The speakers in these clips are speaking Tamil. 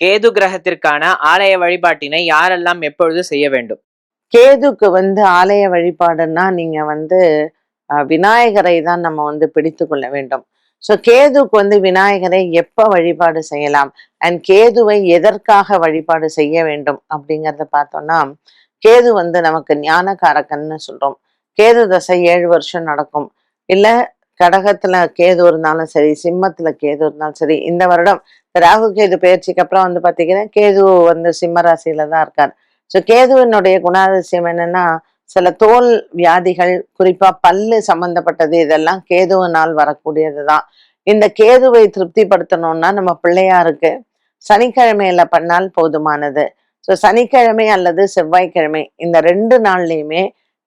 கேது கிரகத்திற்கான ஆலய வழிபாட்டினை யாரெல்லாம் எப்பொழுது செய்ய வேண்டும்? கேதுக்கு வந்து ஆலய வழிபாடுன்னா நீங்க வந்து விநாயகரை தான் நம்ம வந்து பிடித்து கொள்ள வேண்டும். ஸோ கேதுக்கு வந்து விநாயகரை எப்ப வழிபாடு செய்யலாம்? அண்ட் கேதுவை எதற்காக வழிபாடு செய்ய வேண்டும்? அப்படிங்கிறத பார்த்தோம்னா கேது வந்து நமக்கு ஞானகாரகன்னு சொல்றோம். கேது தசை ஏழு வருஷம் நடக்கும். இல்ல கடகத்துல கேது இருந்தாலும் சரி சிம்மத்துல கேது இருந்தாலும் சரி இந்த வருடம் ராகு கேது பயிற்சிக்கு அப்புறம் வந்து பாத்தீங்கன்னா கேது வந்து சிம்ம ராசியில தான் இருக்கார். ஸோ கேதுவினுடைய குணாதிசயம் என்னன்னா சில தோல் வியாதிகள் குறிப்பா பல்லு சம்பந்தப்பட்டது இதெல்லாம் கேதுவினால் வரக்கூடியது தான் இந்த கேதுவை திருப்திப்படுத்தணும்னா நம்ம பிள்ளையாருக்கு சனிக்கிழமையில பண்ணால் போதுமானது. ஸோ சனிக்கிழமை அல்லது செவ்வாய்க்கிழமை இந்த ரெண்டு நாள்லையுமே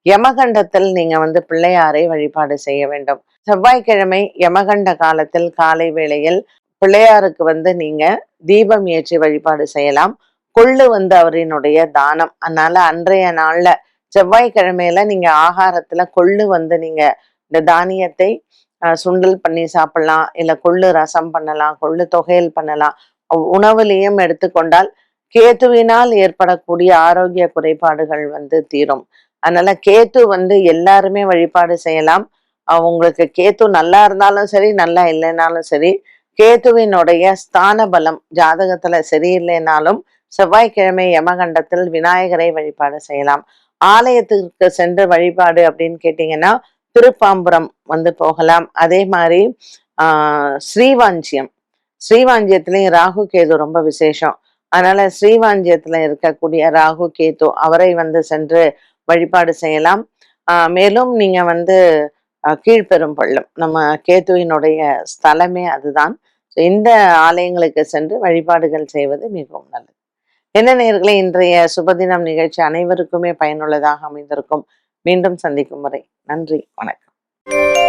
யமகண்டத்தில் நீங்க வந்து பிள்ளையாரை வழிபாடு செய்ய வேண்டும். செவ்வாய்க்கிழமை யமகண்ட காலத்தில் காலை வேளையில் பிள்ளையாருக்கு வந்து நீங்க தீபம் ஏற்றி வழிபாடு செய்யலாம். கொள்ளு வந்து அவரினுடைய தானம். அதனால அன்றைய நாள்ல செவ்வாய்க்கிழமையில நீங்க ஆகாரத்துல கொள்ளு வந்து நீங்க இந்த தானியத்தை அஹ், சுண்டல் பண்ணி சாப்பிடலாம். இல்ல கொள்ளு ரசம் பண்ணலாம் கொள்ளு தொகையல் பண்ணலாம். உணவுலையும் எடுத்துக்கொண்டால் கேத்துவினால் ஏற்படக்கூடிய ஆரோக்கிய குறைபாடுகள் வந்து தீரும். அதனால கேத்து வந்து எல்லாருமே வழிபாடு செய்யலாம். அவங்களுக்கு உங்களுக்கு கேத்து நல்லா இருந்தாலும் சரி நல்லா இல்லைனாலும் சரி கேத்துவினுடைய ஸ்தான பலம் ஜாதகத்துல சரியில்லைனாலும் செவ்வாய்க்கிழமை யமகண்டத்தில் விநாயகரை வழிபாடு செய்யலாம். ஆலயத்திற்கு சென்று வழிபாடு அப்படின்னு கேட்டீங்கன்னா திருப்பாம்புரம் வந்து போகலாம். அதே மாதிரி ஆஹ் ஸ்ரீவாஞ்சியம். ஸ்ரீவாஞ்சியத்திலையும் ராகு கேது ரொம்ப விசேஷம். அதனால ஸ்ரீவாஞ்சியத்துல இருக்கக்கூடிய ராகு கேது அவரை வந்து சென்று வழிபாடு செய்யலாம். ஆஹ் மேலும் நீங்க வந்து கீழ்பெரும் பள்ளம் நம்ம கேதுவினுடைய ஸ்தலமே அதுதான். இந்த ஆலயங்களுக்கு சென்று வழிபாடுகள் செய்வது மிகவும் நல்லது. என்ன நேர்களை இன்றைய சுபதினம் நிகழ்ச்சி அனைவருக்குமே பயனுள்ளதாக அமைந்திருக்கும். மீண்டும் சந்திக்கும் வரை நன்றி வணக்கம்.